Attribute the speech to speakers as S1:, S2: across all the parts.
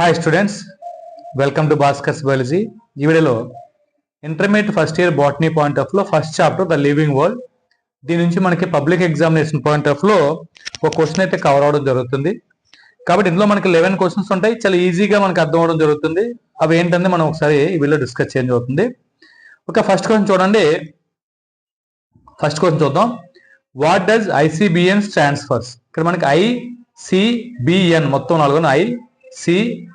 S1: Hi students welcome to Bhaskar's biology ఈ వీడియోలో intermediate first year botany point ఆఫ్లో first chapter the living world దీని నుంచి మనకి పబ్లిక్ ఎగ్జామినేషన్ పాయింట్ ఆఫ్లో ఒక క్వశ్చన్ అయితే కవర్ అవడం జరుగుతుంది. కాబట్టి ఇందులో మనకి లెవెన్ క్వశ్చన్స్ ఉంటాయి. చాలా ఈజీగా మనకి అర్థం అవడం జరుగుతుంది. అవి ఏంటంటే మనం ఒకసారి ఈ వీడియో డిస్కస్ చేంజ్ అవుతుంది ఒక ఫస్ట్ క్వశ్చన్ చూడండి. ఫస్ట్ క్వశ్చన్ చూద్దాం. What does ICBN stands for ఇక్కడ మనకి ఐసిబిఎన్ మొత్తం నాలుగు ఐ సిబిఎన్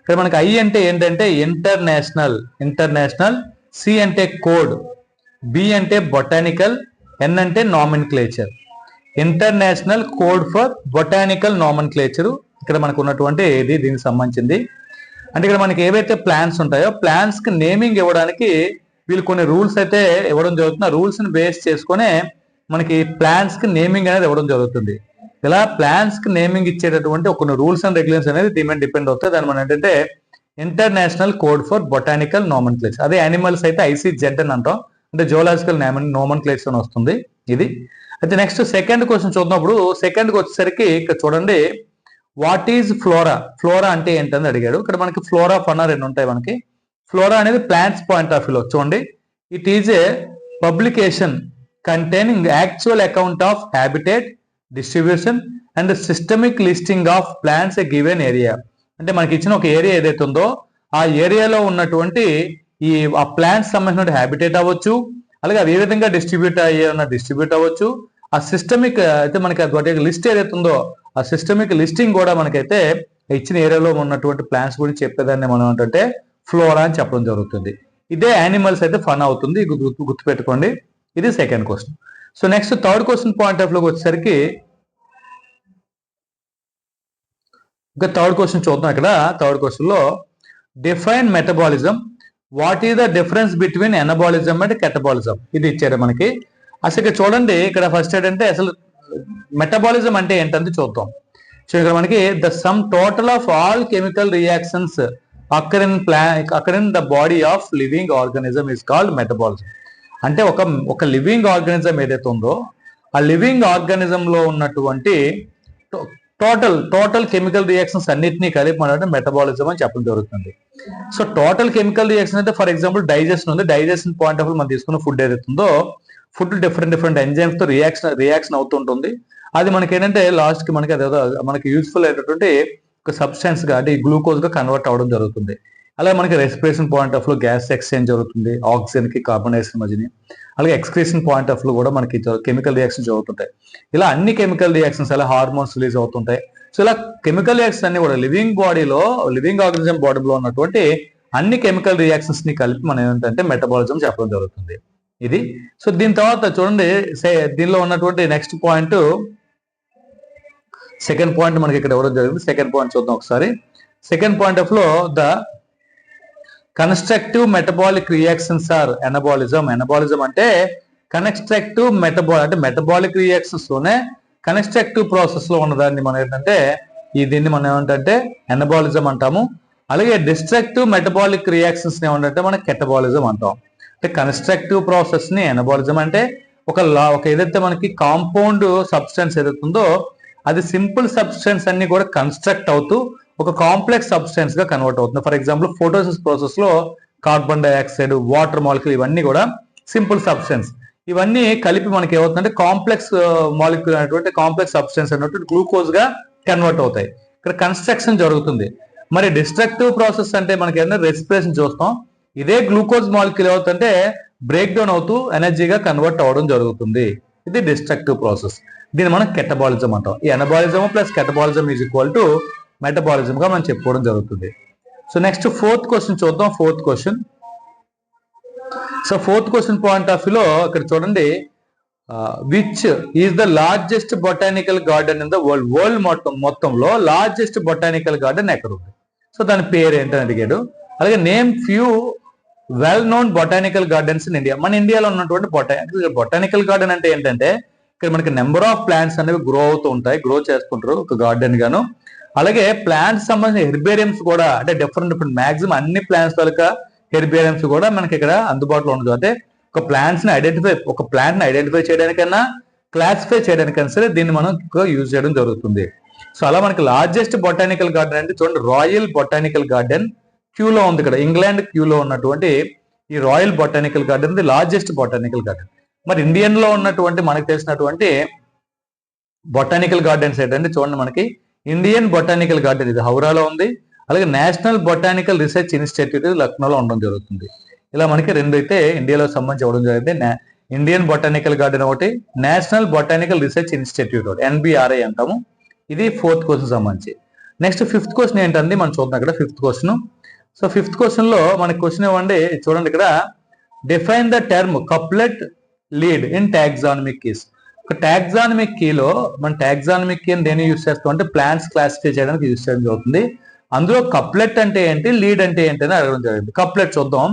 S1: ఇక్కడ మనకి ఐ అంటే ఏంటంటే ఇంటర్నేషనల్ ఇంటర్నేషనల్ సి అంటే కోడ్ బి అంటే బొటానికల్ ఎన్ అంటే nomenclature international code for botanical nomenclature ఇక్కడ మనకు ఉన్నటువంటి ఇది దీనికి సంబంధించింది. అంటే ఇక్కడ మనకి ఏవైతే ప్లాన్స్ ఉంటాయో ప్లాన్స్కి నేమింగ్ ఇవ్వడానికి వీళ్ళు కొన్ని రూల్స్ అయితే ఇవ్వడం జరుగుతుంది. ఆ రూల్స్ని బేస్ చేసుకునే మనకి ప్లాన్స్కి నేమింగ్ అనేది ఇవ్వడం జరుగుతుంది. ఇలా ప్లాన్స్కి నేమింగ్ ఇచ్చేటటువంటి కొన్ని రూల్స్ అండ్ రెగ్యులేషన్స్ అనేది దీని మీద డిపెండ్ అవుతాయి దాని మనం ఏంటంటే international code for botanical nomenclature అదే యానిమల్స్ అయితే ఐసీజెడ్ అని అంటాం. అంటే జోలాజికల్ నోమన్ క్లేచర్ అని వస్తుంది ఇది. అయితే నెక్స్ట్ సెకండ్ క్వశ్చన్ చూసినప్పుడు సెకండ్కి వచ్చేసరికి ఇక్కడ చూడండి. వాట్ ఈజ్ ఫ్లోరా ఫ్లోరా అంటే ఏంటని అడిగాడు. ఇక్కడ మనకి ఫ్లోరా ఫనా రెండు ఉంటాయి మనకి. ఫ్లోరా అనేది ప్లాంట్స్ పాయింట్ ఆఫ్ వ్యూలో చూడండి. It is a publication containing actual account of habitat distribution and systemic listing of plants a given area అంటే మనకి ఇచ్చిన ఒక ఏరియా ఏదైతే ఉందో ఆ ఏరియాలో ఉన్నటువంటి ఈ ఆ ప్లాంట్స్ సంబంధించిన హ్యాబిటేట్ అవ్వచ్చు అలాగే అవి ఏ విధంగా డిస్ట్రిబ్యూట్ అయ్యే ఉన్న డిస్ట్రిబ్యూట్ అవ్వచ్చు. ఆ సిస్టమిక్ అయితే మనకి వాటి లిస్ట్ ఏదైతే ఉందో ఆ సిస్టమిక్ లిస్టింగ్ కూడా మనకైతే ఇచ్చిన ఏరియాలో ఉన్నటువంటి ప్లాంట్స్ గురించి చెప్పేదాన్ని మనం ఏంటంటే ఫ్లోరా అని చెప్పడం జరుగుతుంది. ఇదే యానిమల్స్ అయితే ఫన్ అవుతుంది. గుర్తు గుర్తుపెట్టుకోండి. ఇది second question so next third question point ఆఫ్లోకి వచ్చేసరికి ఇంకా థర్డ్ క్వశ్చన్ చూద్దాం ఇక్కడ. థర్డ్ క్వశ్చన్లో define metabolism what is the difference between anabolism and catabolism ఇది ఇచ్చారు మనకి. అసలు ఇక్కడ చూడండి ఇక్కడ ఫస్ట్ ఏంటంటే అసలు మెటబాలిజం అంటే ఏంటంటే చూద్దాం. సో ఇక్కడ మనకి the sum total of all chemical reactions occur in ప్లా occur in the body of living organism is called metabolism అంటే ఒక ఒక లివింగ్ ఆర్గానిజం ఏదైతే ఉందో ఆ లివింగ్ ఆర్గానిజంలో ఉన్నటువంటి టోటల్ టోటల్ కెమికల్ రియాక్షన్స్ అన్నిటినీ కలిపి మనం మెటబాలిజం అని చెప్పడం జరుగుతుంది. సో టోటల్ కెమికల్ రియాక్షన్ అయితే ఫర్ ఎగ్జాంపుల్ డైజెషన్ ఉంది. డైజెషన్ పాయింట్ ఆఫ్ మనం తీసుకున్న ఫుడ్ ఏదైతే ఉందో ఫుడ్ డిఫరెంట్ డిఫరెంట్ ఎంజైమ్స్తో రియాక్షన్ రియాక్షన్ అవుతుంటుంది. అది మనకి ఏంటంటే లాస్ట్కి మనకి అదేదో మనకి యూస్ఫుల్ అయినటువంటి ఒక సబ్స్టెన్స్గా అంటే గ్లూకోజ్గా కన్వర్ట్ అవ్వడం జరుగుతుంది. అలాగే మనకి రెస్పిరేషన్ పాయింట్ ఆఫ్లో గ్యాస్ ఎక్స్చేంజ్ జరుగుతుంది ఆక్సిజన్కి కార్బన్ డైఆక్సైడ్ మధ్యని. అలాగే ఎక్స్క్రీషన్ పాయింట్ ఆఫ్లో కూడా మనకి కెమికల్ రియాక్షన్ జరుగుతుంటాయి. ఇలా అన్ని కెమికల్ రియాక్షన్స్ అలా హార్మోన్స్ రిలీజ్ అవుతుంటాయి. సో ఇలా కెమికల్ రియాక్షన్స్ అన్ని కూడా లివింగ్ బాడీలో లివింగ్ ఆర్గనిజం బాడీలో ఉన్నటువంటి అన్ని కెమికల్ రియాక్షన్స్ని కలిపి మనం ఏంటంటే మెటబాలిజం చెప్పడం జరుగుతుంది. ఇది. సో దీని తర్వాత చూడండి దీనిలో ఉన్నటువంటి నెక్స్ట్ పాయింట్ సెకండ్ పాయింట్ మనకి ఇక్కడ ఇవ్వడం జరిగింది. సెకండ్ పాయింట్ చూద్దాం ఒకసారి. సెకండ్ పాయింట్ ఆఫ్లో the constructive metabolic reactions are anabolism anabolism అంటే కన్స్ట్రక్టివ్ మెటబాల్ అంటే మెటబాలిక్ రియాక్షన్స్లోనే కన్స్ట్రక్టివ్ ప్రాసెస్లో ఉన్నదాన్ని మనం ఏంటంటే ఈ దీన్ని మనం ఏమంటే ఎనబాలిజం అంటాము. అలాగే డిస్ట్రక్టివ్ మెటబాలిక్ రియాక్షన్స్ ఏమంటే మనం కెటబాలిజం అంటాం. అంటే కన్స్ట్రక్టివ్ ప్రాసెస్ని ఎనబాలిజం అంటే ఒక లా ఒక ఏదైతే మనకి కాంపౌండ్ సబ్స్టెన్స్ ఏదైతే ఉందో అది సింపుల్ సబ్స్టెన్స్ అన్ని కూడా కన్స్ట్రక్ట్ అవుతూ ఒక కాంప్లెక్స్ సబ్స్టెన్స్గా కన్వర్ట్ అవుతుంది. ఫర్ ఎగ్జాంపుల్ ఫోటోసిస్ ప్రాసెస్లో కార్బన్ డైఆక్సైడ్ వాటర్ మాలిక్యూల్ ఇవన్నీ కూడా సింపుల్ సబ్స్టెన్స్ ఇవన్నీ కలిపి మనకి ఏమవుతుందంటే కాంప్లెక్స్ మాలిక్యూల్ uh, అనేటువంటి కాంప్లెక్స్ సబ్స్టెన్స్ అనేటువంటి గ్లూకోజ్గా కన్వర్ట్ అవుతాయి. ఇక్కడ కన్స్ట్రక్షన్ జరుగుతుంది. మరి డిస్ట్రక్టివ్ ప్రాసెస్ అంటే మనకి ఏదైనా రెస్పిరేషన్ చూస్తాం. ఇదే గ్లూకోజ్ మాలిక్యూల్ ఏమవుతుందంటే బ్రేక్ డౌన్ అవుతూ ఎనర్జీగా కన్వర్ట్ అవ్వడం జరుగుతుంది. ఇది డిస్ట్రక్టివ్ ప్రాసెస్ దీన్ని మనం కెటబాలిజం అంటాం. ఈ anabolism plus catabolism is equal to మెటబాలిజంగా మనం చెప్పుకోవడం జరుగుతుంది. సో నెక్స్ట్ ఫోర్త్ క్వశ్చన్ చూద్దాం. Fourth question so fourth question point of వ్యూలో ఇక్కడ చూడండి. Which is the largest botanical garden in the world world మొత్తం మొత్తంలో లార్జెస్ట్ బొటానికల్ గార్డెన్ ఎక్కడ ఉంది? సో దాని పేరు ఏంటని అడిగాడు. అలాగే name few well known botanical gardens in India మన ఇండియాలో ఉన్నటువంటి బొటానికల్ బొటానికల్ గార్డెన్ అంటే ఏంటంటే ఇక్కడ మనకి నెంబర్ ఆఫ్ ప్లాంట్స్ అనేవి గ్రో అవుతూ ఉంటాయి గ్రో చేసుకుంటారు ఒక గార్డెన్ గాను. అలాగే ప్లాంట్స్ సంబంధించిన హెర్బేరియమ్స్ కూడా అంటే డిఫరెంట్ డిఫరెంట్ మాక్సిమం అన్ని ప్లాంట్స్ వల్ల హెర్బేరియమ్స్ కూడా మనకి ఇక్కడ అందుబాటులో ఉండదు. అంటే ఒక ప్లాంట్స్ని ఐడెంటిఫై ఒక ప్లాంట్ని ఐడెంటిఫై చేయడానికన్నా క్లాసిఫై చేయడానికైనా సరే దీన్ని మనం యూజ్ చేయడం జరుగుతుంది. సో అలా మనకి లార్జెస్ట్ బొటానికల్ గార్డెన్ అంటే చూడండి రాయల్ బొటానికల్ గార్డెన్ క్యూలో ఉంది ఇక్కడ. ఇంగ్లాండ్ క్యూలో ఉన్నటువంటి ఈ royal botanical garden the largest botanical garden మరి ఇండియన్లో ఉన్నటువంటి మనకు తెలిసినటువంటి బొటానికల్ గార్డెన్స్ ఏంటంటే చూడండి మనకి ఇండియన్ బొటానికల్ గార్డెన్ ఇది హౌరాలో ఉంది. అలాగే నేషనల్ బొటానికల్ రీసెర్చ్ ఇన్స్టిట్యూట్ లక్నోలో ఉండడం జరుగుతుంది. ఇలా మనకి రెండు అయితే ఇండియాలో సంబంధించి ఇవ్వడం జరిగింది. ఇండియన్ బొటానికల్ గార్డెన్ ఒకటి నేషనల్ బొటానికల్ రీసెర్చ్ ఇన్స్టిట్యూట్ ఒకటి ఎన్బిఆర్ఐ అంటాము. ఇది ఫోర్త్ క్వశ్చన్ సంబంధించి. నెక్స్ట్ ఫిఫ్త్ క్వశ్చన్ ఏంటండి? మనం చూద్దాం ఇక్కడ ఫిఫ్త్ క్వశ్చన్. సో ఫిఫ్త్ క్వశ్చన్లో మనకి క్వశ్చన్ ఇవ్వండి చూడండి ఇక్కడ. Define the term couplet lead in taxonomic keys ఒక టాక్సానమిక్ కీలో మన టాక్సానమిక్ కీ దేని యూస్ చేస్తాం అంటే ప్లాంట్స్ క్లాసిఫై చేయడానికి యూస్ చేయడం జరుగుతుంది. అందులో కప్లెట్ అంటే ఏంటి లీడ్ అంటే ఏంటి అని అడగడం జరిగింది. కప్లెట్ చూద్దాం.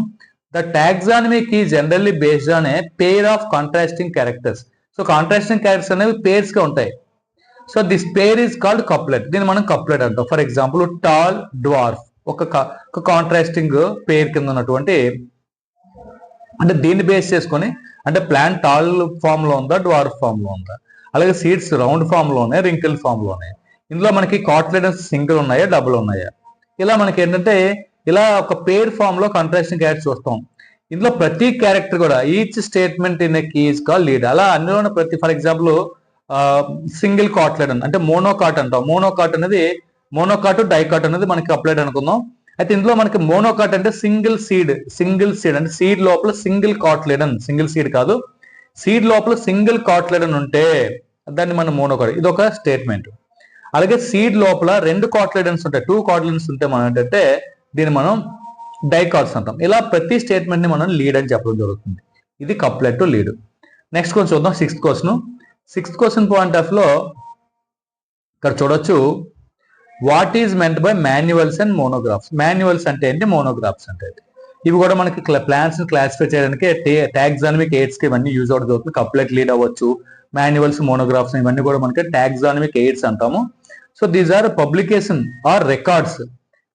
S1: The taxonomic key generally based on a pair of contrasting characters so contrasting characters అనేవి పేర్స్గా ఉంటాయి. So this pair is called couplet దీన్ని మనం కప్లెట్ అంటాం. ఫర్ ఎగ్జాంపుల్ టాల్ డ్వార్ఫ్ ఒక ఒక కాంట్రాస్టింగ్ పేర్ కింద ఉన్నటువంటి అంటే దీన్ని బేస్ చేసుకొని అంటే ప్లాంట్ టాల్ ఫామ్లో ఉందా డ్వార్ ఫామ్లో ఉందా? అలాగే సీడ్స్ రౌండ్ ఫామ్లోనే రింకిల్ ఫామ్లోనే ఇందులో మనకి కాట్లెడన్స్ సింగిల్ ఉన్నాయా డబుల్ ఉన్నాయా? ఇలా మనకి ఏంటంటే ఇలా ఒక పేర్ ఫామ్లో కంట్రాక్షన్ క్యారెక్టర్ చూస్తాం ఇందులో ప్రతి క్యారెక్టర్ కూడా each statement in keys call lead అలా అందులో ప్రతి ఫర్ ఎగ్జాంపుల్ సింగిల్ కాట్లెడన్ అంటే మోనోకాట్ అంటాం. మోనోకాట్ అనేది మోనోకాట్ డైకాట్ అనేది మనకి అప్లైడ్ అనుకుందాం. అయితే ఇందులో మనకి మోనోకాట్ అంటే సింగిల్ సీడ్ సింగిల్ సీడ్ అంటే సీడ్ లోపల సింగిల్ కాట్లెడన్ సింగిల్ సీడ్ కాదు. సీడ్ లోపల సింగిల్ కాట్లెడన్ ఉంటే దాన్ని మనం మోనోకాట్ ఇది ఒక స్టేట్మెంట్. అలాగే సీడ్ లోపల రెండు కాట్లెడన్స్ ఉంటాయి. టూ కాట్లెడన్స్ ఉంటే మనం ఏంటంటే దీన్ని మనం డైకాట్స్ అంటాం. ఇలా ప్రతి స్టేట్మెంట్ని మనం లీడ్ అని చెప్పడం జరుగుతుంది. ఇది couplet to lead. Next question చూద్దాం sixth question. Sixth question point ఆఫ్లో ఇక్కడ చూడొచ్చు. What is meant by manuals and monographs manuals అంటే ఏంటి? మోనోగ్రాఫ్స్ అంటే ఇవి కూడా మనకి ప్లాన్స్ క్లాసిఫై చేయడానికి టాక్సానమిక్ ఎయిడ్స్కి ఇవన్నీ యూజ్ అవుతుంది అవుతుంది. కప్లెట్ లీడ్ అవ్వచ్చు మాన్యువల్స్ మోనోగ్రాఫ్స్ ఇవన్నీ కూడా మనకి టాక్సానమిక్ ఎయిడ్స్ అంటాము. So these are publication or records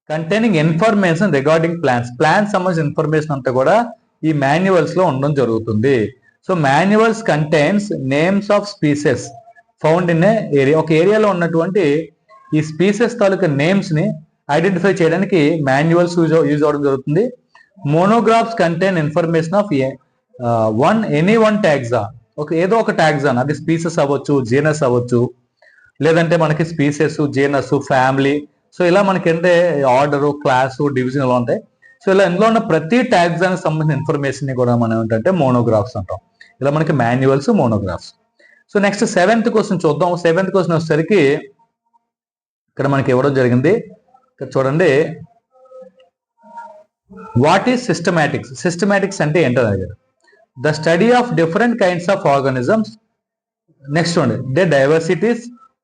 S1: containing information regarding plants plants సంబంధించిన ఇన్ఫర్మేషన్ అంతా కూడా ఈ మాన్యువల్స్లో ఉండడం జరుగుతుంది. So manuals contains names of species found in area ఒక ఏరియాలో ఉన్నటువంటి ఈ స్పీసెస్ తాలూకా నేమ్స్ని ఐడెంటిఫై చేయడానికి మాన్యువల్స్ యూజ్ యూజ్ అవడం జరుగుతుంది. Monographs contain information of one any one taxa ఒక ఏదో ఒక ట్యాగ్జాన్ అది స్పీసెస్ అవ్వచ్చు జీనస్ అవ్వచ్చు. లేదంటే మనకి స్పీసెస్ జీనస్ ఫ్యామిలీ. సో ఇలా మనకి అంటే ఆర్డర్ క్లాస్ డివిజన్ ఇలా ఉంటాయి. సో ఇలా ఇందులో ఉన్న ప్రతి ట్యాగ్జాన్ సంబంధించిన ఇన్ఫర్మేషన్ని కూడా మనం ఏంటంటే మోనోగ్రాఫ్స్ అంటాం. ఇలా మనకి manuals monographs. So next seventh question చూద్దాం. సెవెంత్ క్వశ్చన్ వచ్చేసరికి ఇక్కడ మనకి ఇవ్వడం జరిగింది? ఇక్కడ చూడండి. వాట్ ఈస్ సిస్టమాటిక్స్ సిస్టమాటిక్స్ అంటే ఏంటో దగ్గర the study of different kinds of organisms next చూడండి. They diversities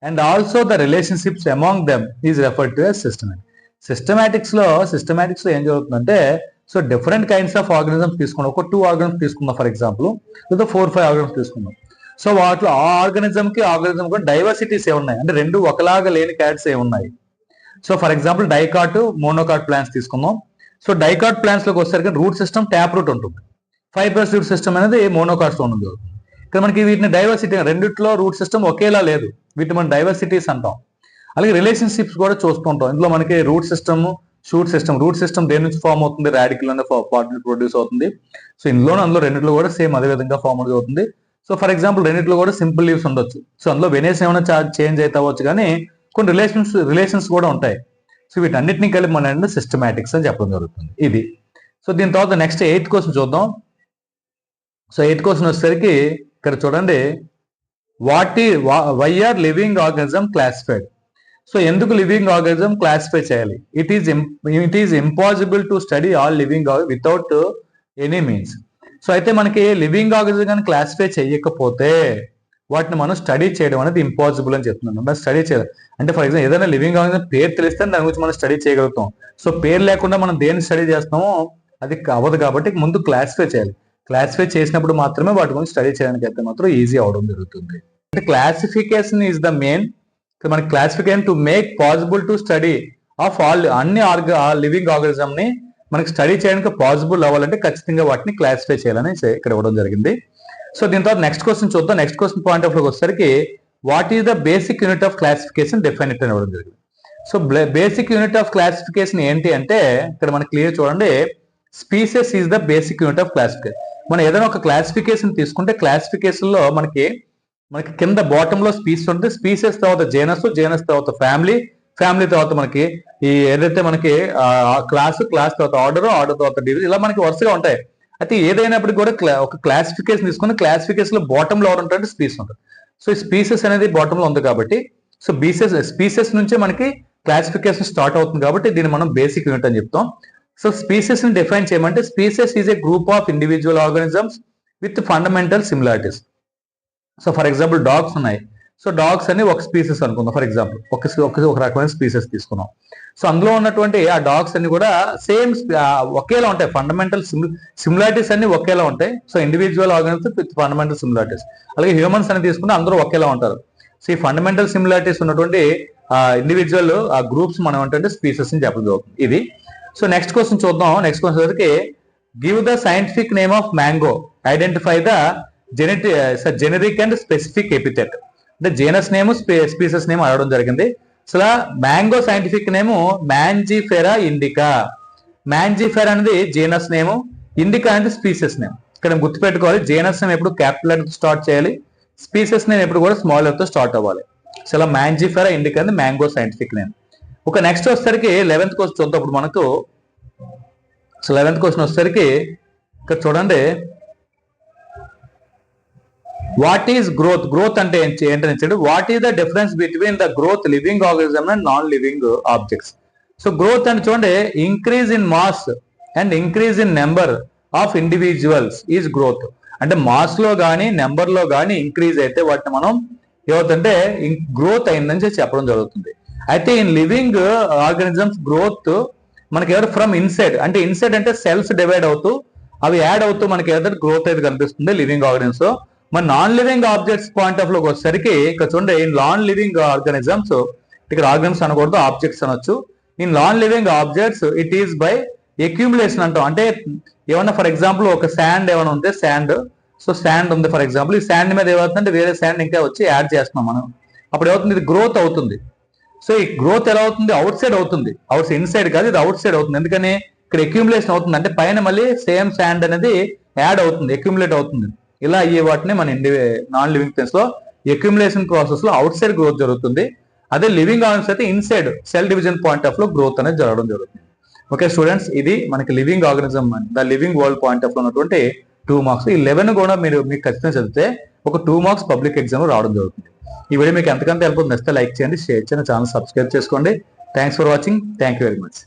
S1: and also the relationships among them is referred to as systematic సిస్టమాటిక్స్లో సిస్టమాటిక్స్లో ఏం జరుగుతుందంటే so different kinds of organisms తీసుకున్నాం. ఒక టూ ఆర్గానిజమ్స్ తీసుకుందాం ఫర్ ఎగ్జాంపుల్ లేదా ఫోర్ ఫైవ్ ఆర్గానిజమ్స్ తీసుకుందాం. So వాటిలో ఆ ఆర్గానిజం కి ఆర్గానిజం కూడా డైవర్సిటీస్ ఏమున్నాయి? ఉన్నాయి అంటే రెండు ఒకలాగా లేని క్యాట్స్ ఏమున్నాయి? ఉన్నాయి so for example dicot monocot plants తీసుకుందాం. సో డైకాట్ ప్లాంట్స్లోకి వచ్చేసరికి రూట్ సిస్టమ్ ట్యాప్ రూట్ ఉంటుంది. ఫైబర్స్ రూట్ సిస్టమ్ అనేది మోనోకాట్స్లో ఉంటుంది. ఇక్కడ మనకి వీటిని డైవర్సిటీ రెండిట్లో రూట్ సిస్టమ్ ఒకేలా లేదు. వీటిని మనం డైవర్సిటీస్ అంటాం. అలాగే రిలేషన్షిప్స్ కూడా చూస్తుంటాం. ఇందులో మనకి root system shoot system. Root system దేని నుంచి ఫామ్ అవుతుంది? రాడికల్ అనే పార్ట్ ప్రొడ్యూస్ అవుతుంది. సో ఇందులో అందులో రెండిట్లో కూడా సేమ్ అదే విధంగా ఫామ్ అవుతుంది. సో ఫర్ ఎగ్జాంపుల్ రెండిట్లో కూడా సింపుల్ లీవ్స్ ఉండొచ్చు. సో అందులో వెనేస్ ఏమైనా చేంజ్ అయితే అవ్వచ్చు కానీ కొన్ని రిలేషన్స్ రిలేషన్స్ కూడా ఉంటాయి. సో వీటన్నిటిని కలిపి మన సిస్టమాటిక్స్ అని చెప్పడం జరుగుతుంది. ఇది. సో దీని తర్వాత నెక్స్ట్ ఎయిత్ క్వశ్చన్ చూద్దాం. సో ఎయిత్ క్వశ్చన్ వచ్చేసరికి ఇక్కడ చూడండి. వాట్ ఈ why are living organism classified so ఎందుకు లివింగ్ ఆర్గనిజం క్లాసిఫై చేయాలి? It is it is impossible to study all living without any means so అయితే మనకి లివింగ్ ఆర్గానిజం కానీ క్లాసిఫై చేయకపోతే వాటిని మనం స్టడీ చేయడం అనేది ఇంపాసిబుల్ అని చెప్తున్నాను. మనం స్టడీ చేయాలి. అంటే ఫర్ ఎగ్జాంపుల్ ఏదైనా లివింగ్ ఆర్గానిజం పేరు తెలిస్తే దాని గురించి మనం స్టడీ చేయగలుగుతాం. సో పేరు లేకుండా మనం దేన్ని స్టడీ చేస్తామో అది అవ్వదు కాబట్టి ముందు క్లాసిఫై చేయాలి. క్లాసిఫై చేసినప్పుడు మాత్రమే వాటి గురించి స్టడీ చేయడానికి అయితే మాత్రం ఈజీ అవడం జరుగుతుంది. అంటే క్లాసిఫికేషన్ ఈజ్ ద మెయిన్ మనకి classification to make possible to study of all అన్ని ఆర్గా లివింగ్ ఆర్గనిజం ని మనకి స్టడీ చేయడానికి పాసిబుల్ అవ్వాలంటే ఖచ్చితంగా వాటిని క్లాసిఫై చేయాలని ఇక్కడ ఇవ్వడం జరిగింది. సో దీని తర్వాత నెక్స్ట్ క్వశ్చన్ చూద్దాం. నెక్స్ట్ క్వశ్చన్ పాయింట్ ఆఫ్ వచ్చేసరికి what is the basic unit of classification define it అని ఇవ్వడం జరిగింది. So basic unit of classification ఏంటి అంటే ఇక్కడ మనకి క్లియర్ చూడండి. Species is the basic unit of classification మనం ఏదైనా ఒక క్లాసిఫికేషన్ తీసుకుంటే క్లాసిఫికేషన్లో మనకి మనకి కింద బాటమ్లో స్పీసెస్ ఉంటుంది. స్పీసెస్ తర్వాత జేనస్ జేనస్ తర్వాత ఫ్యామిలీ ఫ్యామిలీ తర్వాత మనకి ఈ ఏదైతే మనకి క్లాస్ క్లాస్ తర్వాత ఆర్డర్ ఆర్డర్ తర్వాత డివిజన్ ఇలా మనకి వరుసగా ఉంటాయి. అయితే ఏదైనప్పటికీ కూడా క్లా- ఒక క్లాసిఫికేషన్ తీసుకుని క్లాసిఫికేషన్లో బాటమ్లో ఉంటారంటే స్పీస్ ఉంటుంది సో ఈ స్పీసెస్ అనేది బాటమ్లో ఉంది కాబట్టి సో బీసెస్ స్పీసెస్ నుంచే మనకి క్లాసిఫికేషన్ స్టార్ట్ అవుతుంది కాబట్టి దీన్ని మనం బేసిక్ యూనిట్ అని చెప్తాం. సో స్పీసెస్ని డిఫైన్ చేయమంటే species is a group of individual organisms with fundamental similarities so for example dogs ఉన్నాయి. సో డాగ్స్ అని ఒక స్పీసెస్ అనుకుందాం. ఫర్ ఎగ్జాంపుల్ ఒక ఒక రకమైన స్పీసెస్ తీసుకున్నాం. సో అందులో ఉన్నటువంటి ఆ డాగ్స్ అన్ని కూడా సేమ్ ఒకేలా ఉంటాయి. ఫండమెంటల్ సిమిలారిటీస్ అన్ని ఒకేలా ఉంటాయి. So individual organisms with fundamental similarities అలాగే హ్యూమన్స్ అని తీసుకుంటే అందరూ ఒకేలా ఉంటారు. సో ఈ ఫండమెంటల్ సిమిలారిటీస్ ఉన్నటువంటి ఇండివిజువల్ ఆ గ్రూప్స్ మనం ఏంటంటే స్పీసెస్ అని చెప్పడం ఇది. సో నెక్స్ట్ క్వశ్చన్ చూద్దాం. నెక్స్ట్ క్వశ్చన్ వరకు give the scientific name of mango identify the జెనెటి generic and specific epithet అంటే జేనస్ నేమ్ స్పీసెస్ నేమ్ అడగడం జరిగింది. అసలు mango scientific name Mangifera indica Mangifera అనేది జీనస్ నేము ఇండికా అనేది స్పీసెస్ నేమ్ ఇక్కడ గుర్తుపెట్టుకోవాలి జీనస్ నేమ్ ఎప్పుడు క్యాపిటల్ లెటర్ స్టార్ట్ చేయాలి స్పీసెస్ నేమ్ ఎప్పుడు కూడా స్మాల్ లెటర్ స్టార్ట్ అవ్వాలి. అసలు మ్యాంజిఫెరా ఇండికా అనేది మ్యాంగో సైంటిఫిక్ నేమ్ ఒక నెక్స్ట్ వచ్చేసరికి లెవెన్త్ క్వశ్చన్ చూద్దాం మనకు సో లెవెన్త్ క్వశ్చన్ వచ్చేసరికి ఇక్కడ చూడండి వాట్ ఈస్ గ్రోత్ గ్రోత్ అంటే ఏంటంటే ఏంటని what is the difference between the growth living organism and non living objects so growth అని చూడండి increase in mass and increase in number of individuals is growth అంటే మాస్లో కానీ నెంబర్లో కానీ ఇంక్రీజ్ అయితే వాటిని మనం ఏమవుతుంటే గ్రోత్ అయిందని చెప్పి చెప్పడం జరుగుతుంది. అయితే ఇన్ లివింగ్ ఆర్గానిజమ్స్ గ్రోత్ మనకి ఎవరు? ఫ్రమ్ ఇన్సైడ్ అంటే ఇన్సైడ్ అంటే సెల్స్ డివైడ్ అవుతూ అవి యాడ్ అవుతూ మనకి ఏదైతే గ్రోత్ అయితే కనిపిస్తుంది లివింగ్ ఆర్గనిజమ్స్ మన నాన్ లివింగ్ ఆబ్జెక్ట్స్ పాయింట్ ఆఫ్లోకి వచ్చేసరికి ఇక్కడ చూడండి ఇన్ నాన్ లివింగ్ ఆర్గానిజమ్స్ ఇక్కడ ఆర్గన్స్ అనకూడదు ఆబ్జెక్ట్స్ అనొచ్చు. In non living objects it is by accumulation అంటాం. అంటే ఏమన్నా ఫర్ ఎగ్జాంపుల్ ఒక శాండ్ ఏమైనా ఉంటే శాండ్ సో శాండ్ ఉంది ఫర్ ఎగ్జాంపుల్ ఈ శాండ్ మీద ఏమవుతుందంటే వేరే శాండ్ ఇంకా వచ్చి యాడ్ చేస్తున్నాం మనం. అప్పుడు ఏమవుతుంది? ఇది గ్రోత్ అవుతుంది. సో ఈ గ్రోత్ ఎలా అవుతుంది? అవుట్ సైడ్ అవుతుంది. అవుట్ ఇన్సైడ్ కాదు ఇది అవుట్ సైడ్ అవుతుంది. ఎందుకని? ఇక్కడ ఎక్యూములేషన్ అవుతుంది. అంటే పైన మళ్ళీ సేమ్ శాండ్ అనేది యాడ్ అవుతుంది ఎక్యూములేట్ అవుతుంది. ఇలా అయ్యే వాటిని మన ఇండి నాన్ లివింగ్ థింగ్స్లో ఎక్యుములేషన్ ప్రాసెస్లో అవుట్ సైడ్ గ్రోత్ జరుగుతుంది. అదే లివింగ్ ఆర్గన్స్ అయితే ఇన్సైడ్ సెల్ డివిజన్ పాయింట్ ఆఫ్లో గ్రోత్ అనేది జరగడం జరుగుతుంది. ఓకే స్టూడెంట్స్ ఇది మనకి living organism the living world point ఆఫ్లో ఉన్నటువంటి టూ మార్క్స్ ఈ లెవెన్ కూడా మీరు మీకు ఖచ్చితంగా చదివితే ఒక టూ మార్క్స్ పబ్లిక్ ఎగ్జామ్ రావడం జరుగుతుంది. ఈ వీడియో మీకు ఎంతకంత హెల్ప్ నచ్చితే లైక్ చేయండి షేర్ చేయండి ఛానల్ సబ్స్క్రైబ్ చేసుకోండి. Thanks for watching thank you very much